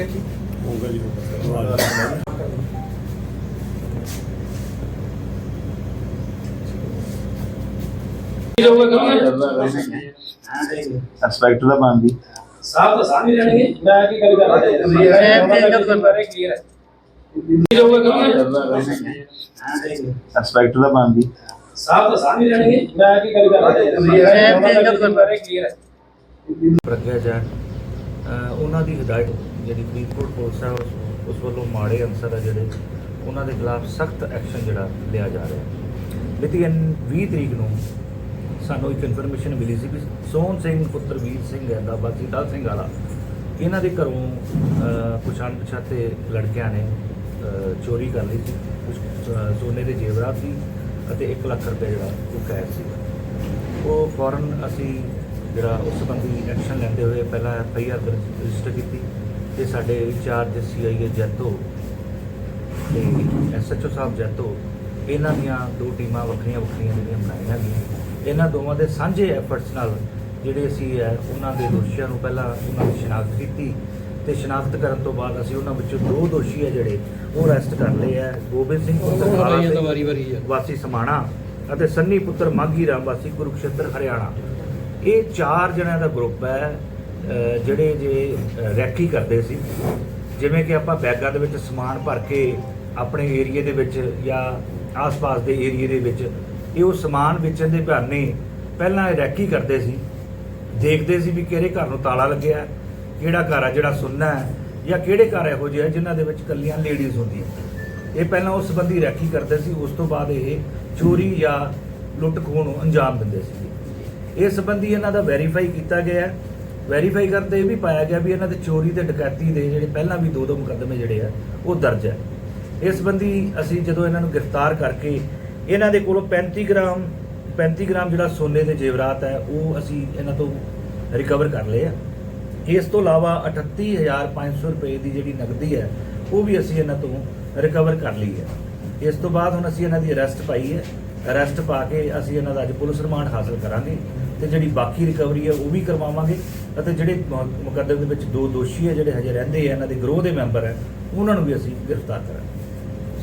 ਗਿਆ ਜੀ ਹੋਊਗਾ ਜੀ ਹੋਊਗਾ ਐਸਪੈਕਟ ਦਾ ਬੰਦੀ ਸਾਹ ਤਾਂ ਸਾਹ ਨਹੀਂ ਲੈਣਗੇ ਮੈਂ ਕੀ ਗੱਲ ਕਰ ਰਿਹਾ ਕਲੀਅਰ ਹੈ? ਐਸਪੈਕਟ ਦਾ ਬੰਦੀ ਸਾਹ ਤਾਂ ਸਾਹ ਨਹੀਂ ਲੈਣਗੇ ਮੈਂ ਕੀ ਗੱਲ ਕਰ ਰਿਹਾ ਕਲੀਅਰ ਹੈ? ਪ੍ਰਗਿਆ ਜੈਨ ਉਹਨਾਂ ਦੀ ਹਦਾਇਤ ਜਿਹੜੀ ਫਰੀਦਕੋਟ ਪੁਲਿਸ ਹੈ ਉਸ- ਉਸ ਵੱਲੋਂ ਮਾੜੇ ਅਨਸਰ ਹੈ ਜਿਹੜੇ ਉਹਨਾਂ ਦੇ ਖਿਲਾਫ ਸਖਤ ਐਕਸ਼ਨ ਜਿਹੜਾ ਲਿਆ ਜਾ ਰਿਹਾ। ਹੈ ਮਿਤੀ 20 ਤਰੀਕ ਨੂੰ ਸਾਨੂੰ ਇੱਕ ਇਨਫੋਰਮੇਸ਼ਨ ਮਿਲੀ ਸੀ ਕਿ ਸੋਹਣ ਸਿੰਘ ਪੁੱਤਰ ਵੀਰ ਸਿੰਘ ਹੈ ਦਾ ਬਾਸੀ ਦਲ ਸਿੰਘ ਵਾਲਾ ਇਹਨਾਂ ਦੇ ਘਰੋਂ ਅ, ਕੁਛ ਅਣਪਛਾਤੇ ਲੜਕਿਆਂ ਨੇ ਚੋਰੀ ਕਰ ਲਈ ਸੀ। ਕੁਝ ਸੋਨੇ ਦੇ ਜੇਵਰਾਤ ਸੀ ਅਤੇ 1 ਲੱਖ ਰੁਪਏ ਜਿਹੜਾ ਉਹ ਕੈਸ਼ ਸੀ। ਉਹ ਫੌਰਨ ਅਸੀਂ ਜਿਹੜਾ ਉਸ ਸੰਬੰਧੀ ਐਕਸ਼ਨ ਲੈਂਦੇ ਹੋਏ ਪਹਿਲਾਂ ਐਫ ਆਈ ਆਰ ਰਜਿਸਟਰ ਕੀਤੀ। ਤੇ ਸਾਡੇ ਇੰਚਾਰਜ ਸੀਆਈਏ ਜੈਤੋ ਤੇ ਐਸਐਚਓ ਸਾਹਿਬ ਜੈਤੋ ਇਹਨਾਂ ਦੀਆਂ ਦੋ ਟੀਮਾਂ ਵੱਖਰੀਆਂ ਵੱਖਰੀਆਂ ਜਿਹੜੀਆਂ ਬਣਾਈਆਂ ਗਈਆਂ। ਇਹਨਾਂ ਦੋਵਾਂ ਦੇ ਸਾਂਝੇ ਐਫਰਟਸ ਨਾਲ ਜਿਹੜੇ ਅਸੀਂ ਹੈ ਉਹਨਾਂ ਦੇ ਦੋਸ਼ੀਆਂ ਨੂੰ ਪਹਿਲਾਂ ਉਹਨਾਂ ਦੀ ਸ਼ਨਾਖਤ ਕੀਤੀ ਤੇ ਸ਼ਨਾਖਤ ਕਰਨ ਤੋਂ ਬਾਅਦ ਅਸੀਂ ਉਹਨਾਂ ਵਿੱਚੋਂ ਦੋ ਦੋਸ਼ੀ ਹੈ ਜਿਹੜੇ ਉਹ ਅਰੈਸਟ ਕਰ ਲਏ ਹੈ। ਗੋਬਿੰਦ ਸਿੰਘ ਪੁੱਤਰ ਵਾਸੀ ਸਮਾਣਾ ਅਤੇ ਸੰਨੀ ਪੁੱਤਰ ਮਾਗੀ ਰਾਮ ਵਾਸੀ ਕੁਰੂਕਸ਼ੇਤਰ ਹਰਿਆਣਾ। ਇਹ ਚਾਰ ਜਣਿਆਂ ਦਾ ਗਰੁੱਪ ਹੈ। ਜਿਹੜੇ ਜੇ ਰੈਕੀ ਕਰਦੇ ਸੀ, ਜਿਵੇਂ ਕਿ ਆਪਾਂ ਬੈਗਾਂ ਦੇ ਵਿੱਚ ਸਮਾਨ ਭਰ ਕੇ ਆਪਣੇ ਏਰੀਏ ਦੇ ਵਿੱਚ ਜਾਂ ਆਸ-ਪਾਸ ਦੇ ਏਰੀਏ ਦੇ ਵਿੱਚ, ਇਹ ਉਹ ਸਮਾਨ ਵੇਚਣ ਦੇ ਬਹਾਨੇ ਪਹਿਲਾਂ ਇਹ ਰੈਕੀ ਕਰਦੇ ਸੀ। ਦੇਖਦੇ ਸੀ ਵੀ ਕਿਹੜੇ ਘਰ ਨੂੰ ਤਾਲਾ ਲੱਗਿਆ, ਕਿਹੜਾ ਘਰ ਆ ਜਿਹੜਾ ਸੁੰਨਾ ਹੈ, ਜਾਂ ਕਿਹੜੇ ਘਰ ਇਹੋ ਜਿਹੇ ਆ ਜਿਨ੍ਹਾਂ ਦੇ ਵਿੱਚ ਕੱਲੀਆਂ ਲੇਡੀਜ਼ ਹੁੰਦੀਆਂ। ਇਹ ਪਹਿਲਾਂ ਉਸ ਸੰਬੰਧੀ ਰੈਕੀ ਕਰਦੇ ਸੀ, ਉਸ ਤੋਂ ਬਾਅਦ ਇਹ ਚੋਰੀ ਜਾਂ ਲੁੱਟ ਖੋਹ ਨੂੰ ਅੰਜਾਮ ਦਿੰਦੇ ਸੀ। ਇਸ ਸੰਬੰਧੀ ਇਹਨਾਂ ਦਾ ਵੈਰੀਫਾਈ ਕੀਤਾ ਗਿਆ ਵੈਰੀਫਾਈ ਕਰਦੇ ਇਹ ਵੀ ਪਾਇਆ ਗਿਆ ਵੀ ਇਹਨਾਂ ਦੇ ਚੋਰੀ ਤੇ ਡਕੈਤੀ ਦੇ ਜਿਹੜੇ ਪਹਿਲਾਂ ਵੀ ਦੋ ਦੋ ਮੁਕੱਦਮੇ ਜਿਹੜੇ ਆ, ਉਹ ਦਰਜ ਹੈ ਇਸ ਸੰਬੰਧੀ ਅਸੀਂ ਜਦੋਂ ਇਹਨਾਂ ਨੂੰ ਗ੍ਰਿਫਤਾਰ ਕਰਕੇ ਇਹਨਾਂ ਦੇ ਕੋਲੋਂ 35 ਗ੍ਰਾਮ 35 ਗ੍ਰਾਮ ਜਿਹੜਾ ਸੋਨੇ ਦੇ ਜੇਵਰਾਤ ਹੈ, ਉਹ ਅਸੀਂ ਇਹਨਾਂ ਤੋਂ ਰਿਕਵਰ ਕਰ ਲਏ ਆ। ਇਸ ਤੋਂ ਇਲਾਵਾ 38500 ਰੁਪਏ ਦੀ ਜਿਹੜੀ ਨਗਦੀ ਹੈ, ਉਹ ਵੀ ਅਸੀਂ ਇਹਨਾਂ ਤੋਂ ਰਿਕਵਰ ਕਰ ਲਈ ਹੈ। ਇਸ ਤੋਂ ਬਾਅਦ ਹੁਣ ਅਸੀਂ ਇਹਨਾਂ ਦੀ ਅਰੈਸਟ ਪਾਈ ਹੈ। ਅਰੈਸਟ ਪਾ ਕੇ ਅਸੀਂ ਇਹਨਾਂ ਦਾ ਅੱਜ ਪੁਲਿਸ ਰਿਮਾਂਡ ਹਾਸਲ ਕਰਾਂਗੇ ਤੇ ਜਿਹੜੀ ਬਾਕੀ ਰਿਕਵਰੀ ਹੈ, ਉਹ ਵੀ ਕਰਵਾਵਾਂਗੇ। ਅਤੇ ਜਿਹੜੇ ਮੁਕੱਦਮੇ ਦੇ ਵਿੱਚ ਦੋ ਦੋਸ਼ੀ ਹੈ ਜਿਹੜੇ ਹਜੇ ਰਹਿੰਦੇ ਆ ਇਹਨਾਂ ਦੇ ਗਰੋਹ ਦੇ ਮੈਂਬਰ ਹੈ ਉਹਨਾਂ ਨੂੰ ਵੀ ਅਸੀਂ ਗ੍ਰਿਫਤਾਰ ਕਰਾਂਗੇ।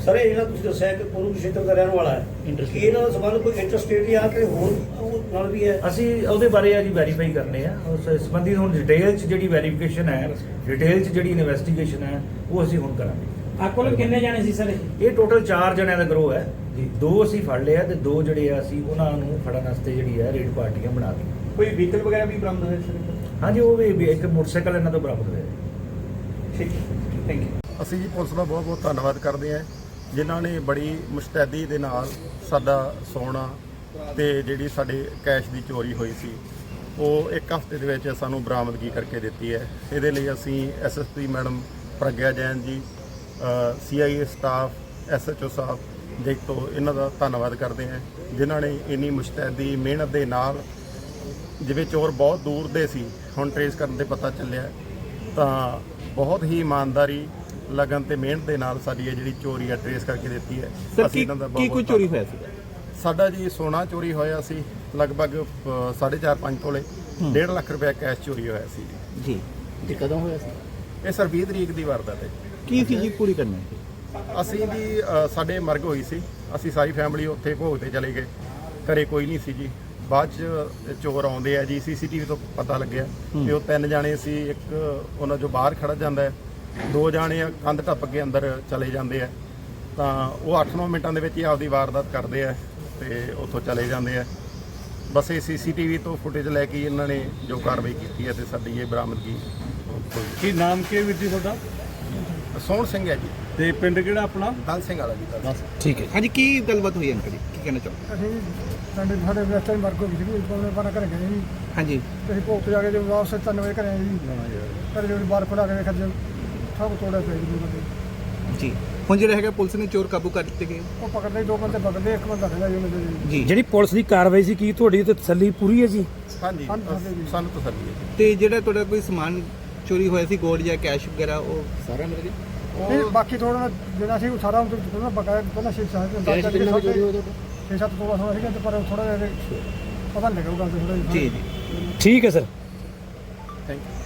ਸਰ ਇਹ ਜਿਹੜਾ ਤੁਸੀਂ ਦੱਸਿਆ ਕਿ ਪੂਰਬ ਖੇਤਰ ਦਾ ਰਹਿਣ ਵਾਲਾ ਹੈ ਕੀ ਇਹਨਾਂ ਦਾ ਸਬੰਧ ਕੋਈ ਇੰਟਰਸਟੇਟ ਜਾਂ ਕਿ ਹੋਰ ਨਾਲ ਵੀ ਹੈ? ਅਸੀਂ ਉਹਦੇ ਬਾਰੇ ਆ ਜੀ ਵੈਰੀਫਾਈ ਕਰਨੇ ਆ ਉਸ ਸੰਬੰਧੀ ਹੁਣ ਡਿਟੇਲ ਚ ਜਿਹੜੀ ਵੈਰੀਫਿਕੇਸ਼ਨ ਹੈ ਡਿਟੇਲ ਚ ਜਿਹੜੀ ਇਨਵੈਸਟੀਗੇਸ਼ਨ ਹੈ ਉਹ ਅਸੀਂ ਹੁਣ ਕਰਾਂਗੇ। ਆ ਕੋਲ ਕਿੰਨੇ ਜਾਣੇ ਸੀ ਸਰ ਇਹ? ਟੋਟਲ 4 ਜਣਿਆਂ ਦਾ ਗਰੋਹ ਹੈ। ਜੀ ਦੋ ਅਸੀਂ ਫੜ ਲਏ ਆ ਤੇ ਦੋ ਜਿਹੜੇ ਆ ਅਸੀਂ ਉਹਨਾਂ ਨੂੰ ਫੜਨ ਵਾਸਤੇ ਜਿਹੜੀ ਹੈ ਰੇਡ ਪਾਰਟੀਆਂ ਬਣਾ ਲਈ ਕੋਈ ਵਹੀਕਲ ਵਗੈਰਾ ਵੀ ਬਰਾਮਦ ਹੋਇਆ ਸਰ ਹਾਂਜੀ ਉਹ ਵੀ ਵੀ ਇੱਕ ਮੋਟਰਸਾਈਕਲ ਇਹਨਾਂ ਤੋਂ ਬਰਾਮਦ ਹੋਇਆ। ਠੀਕ ਥੈਂਕ ਯੂ ਅਸੀਂ ਜੀ ਪੁਲਿਸ ਦਾ ਬਹੁਤ ਬਹੁਤ ਧੰਨਵਾਦ ਕਰਦੇ ਹਾਂ ਜਿਨ੍ਹਾਂ ਨੇ ਬੜੀ ਮੁਸਤੈਦੀ ਦੇ ਨਾਲ ਸਾਡਾ ਸੋਨਾ ਤੇ ਜਿਹੜੀ ਸਾਡੇ ਕੈਸ਼ ਦੀ ਚੋਰੀ ਹੋਈ ਸੀ ਉਹ ਇੱਕ ਹਫ਼ਤੇ ਦੇ ਵਿੱਚ ਸਾਨੂੰ ਬਰਾਮਦਗੀ ਕਰਕੇ ਦਿੱਤੀ ਹੈ। ਇਹਦੇ ਲਈ ਅਸੀਂ ਐਸਐਸਪੀ ਮੈਡਮ ਪ੍ਰਗਿਆ ਜੈਨ ਜੀ ਸੀਆਈਏ ਸਟਾਫ ਐਸਐਚਓ ਸਾਹਿਬ ਦੇ ਤੋਂ ਇਹਨਾਂ ਦਾ ਧੰਨਵਾਦ ਕਰਦੇ ਹਾਂ ਜਿਨ੍ਹਾਂ ਨੇ ਇੰਨੀ ਮੁਸਤੈਦੀ ਮਿਹਨਤ ਦੇ ਨਾਲ ਜਿਵੇਂ ਚੋਰ ਬਹੁਤ ਦੂਰ ਦੇ ਸੀ ਹੁਣ ਟਰੇਸ ਕਰਨ ਤੇ ਪਤਾ ਚੱਲਿਆ ਤਾਂ ਬਹੁਤ ਹੀ ਇਮਾਨਦਾਰੀ ਲਗਨ ਤੇ ਮਿਹਨਤ ਦੇ ਨਾਲ ਸਾਡੀ ਇਹ ਜਿਹੜੀ ਚੋਰੀ ਆ ਟਰੇਸ ਕਰਕੇ ਦਿੱਤੀ ਹੈ। ਕੀ ਇਹਨਾਂ ਦਾ ਕੀ ਕੋਈ ਚੋਰੀ ਹੋਇਆ ਸੀ? ਸਾਡਾ ਜੀ ਸੋਨਾ ਚੋਰੀ ਹੋਇਆ ਸੀ ਲਗਭਗ 4.5 5 ਤੋਲੇ 1.5 ਲੱਖ ਰੁਪਏ ਕੈਸ਼ ਚੋਰੀ ਹੋਇਆ ਸੀ। ਜੀ। ਜੀ ਕਦੋਂ ਹੋਇਆ ਸੀ? ਇਹ ਸਰ 20 ਤਰੀਕ ਦੀ ਵਾਰਦਾਤ ਹੈ। ਕੀ ਸੀ ਜੀ ਪੂਰੀ ਕਰਨਾ? ਅਸੀਂ ਅ, ਸਾਡੇ ਮਰਗ ਹੋਈ ਸੀ ਅਸੀਂ ਸਾਰੀ ਫੈਮਿਲੀ ਉੱਥੇ ਭੋਗ ਤੇ ਚਲੇ ਗਏ ਘਰੇ ਕੋਈ ਨਹੀਂ ਸੀ ਜੀ। ਬਾਅਦ ਚ ਚੋਰ ਆਉਂਦੇ ਆ ਜੀ ਸੀਸੀਟੀਵੀ ਤੋਂ ਪਤਾ ਲੱਗਿਆ ਕਿ ਉਹ ਤਿੰਨ ਜਾਣੇ ਸੀ ਇੱਕ ਉਹਨਾਂ ਜੋ ਬਾਹਰ ਖੜਾ ਜਾਂਦਾ ਹੈ। ਦੋ ਜਾਣੇ ਕੰਧ ਟੱਪ ਕੇ ਅੰਦਰ ਚਲੇ ਜਾਂਦੇ ਆ। ਤਾਂ ਉਹ 8-9 ਮਿੰਟਾਂ ਦੇ ਵਿੱਚ ਹੀ ਆਪਦੀ ਵਾਰਦਾਤ ਕਰਦੇ ਆ ਤੇ ਉੱਥੋਂ ਚਲੇ ਜਾਂਦੇ ਆ। ਬਸ ਇਹ ਸੀਸੀਟੀਵੀ ਤੋਂ ਫੁਟੇਜ ਲੈ ਕੇ ਇਹਨਾਂ ਨੇ ਜੋ ਕਾਰਵਾਈ ਕੀਤੀ ਹੈ ਤੇ ਸਾਡੀ ਇਹ ਬਰਾਮਦਗੀ ਕੀ ਨਾਮ ਕੀ ਵੀਰ ਜੀ ਤੁਹਾਡਾ? ਸੋਹਣ ਸਿੰਘ ਹੈ ਜੀ। ਤੇ ਪਿੰਡ ਕਿਹੜਾ ਆਪਣਾ? ਦਲ ਸਿੰਘ ਵਾਲਾ ਜੀ ਦਲ ਸਿੰਘ। ਠੀਕ ਹੈ ਹਾਂਜੀ ਕੀ ਗੱਲਬਾਤ ਹੋਈ ਅੰਕਲ ਜੀ? ਕੀ ਕਹਿਣਾ ਚਾਹੋ ਅਸੀਂ ਸਾਡੇ ਸਾਡੇ ਵੈਸਟਰਨ ਵਰਗ ਹੋ ਗਈ ਸੀ ਉਹਨੇ ਬਾਰਾਂ ਘਰੇ ਗਏ ਸੀ। ਹਾਂਜੀ। ਅਸੀਂ ਭੋਗ ਤੇ ਜਾ ਕੇ ਜਦੋਂ ਵਾਪਸ ਤਿੰਨ ਵਜੇ ਘਰੇ ਆਏ ਜੀ ਘਰੇ ਜਦੋਂ ਬਾਹਰ ਖੜਾ ਕੇ ਵੇਖਿਆ ਜੀ ਠੱਗ ਤੋੜਿਆ ਪਿਆ ਜੀ ਬੰਦੇ। ਜੀ। ਹੁਣ ਜਿਹੜਾ ਹੈਗਾ ਪੁਲਿਸ ਨੇ ਚੋਰ ਕਾਬੂ ਕਰ ਲਿੱਤੇ ਗਏ। ਉਹ ਪਕੜਦੇ ਦੋ ਬੰਦੇ ਪਕੜਦੇ ਇੱਕ ਬੰਦਾ ਰਹਿੰਦਾ ਜੀ ਉਹਨਾਂ ਦੇ ਜੀ। ਜੀ ਜਿਹੜੀ ਪੁਲਿਸ ਦੀ ਕਾਰਵਾਈ ਸੀ ਕੀ ਤੁਹਾਡੀ ਤੇ ਤਸੱਲੀ ਪੂਰੀ ਹੈ ਜੀ? ਹਾਂਜੀ ਸਾਨੂੰ ਤਸੱਲੀ ਜੀ। ਸਾਨੂੰ ਤਸੱਲੀ ਹੈ ਜੀ। ਤੇ ਜਿਹੜਾ ਤੁਹਾਡਾ ਕੋਈ ਸਮਾਨ ਚੋਰੀ ਹੋਇਆ ਸੀ ਗੋਲਡ ਜਾਂ ਕੈਸ਼ ਵਗੈਰਾ ਉਹ ਸਾਰਾ ਮਿਲ ਗਿਆ ਨਹੀਂ ਬਾਕੀ ਥੋੜਾ ਜਿਹੜਾ ਸੀ ਉਹ ਸਾਰਾ ਉਹ ਤੋਂ ਬਕਾਇਆ ਪਹਿਲਾਂ ਛੇ ਸੱਤ ਕੈਸ਼ ਕਿੰਨਾ ਚੋਰੀ ਹੋਇਆ ਤੁਹਾਡਾ ਛੇ ਸੱਤ ਤੋਲਾ ਸੋਨਾ ਸੀਗਾ ਤੇ ਪਰ ਥੋੜਾ ਜਿਹਾ ਪਤਾ ਨਹੀਂ ਲੱਗਾ ਉਹ ਗੱਲ ਤੇ ਥੋੜਾ ਜੀ ਜੀ ਠੀਕ ਹੈ ਸਰ। Thank you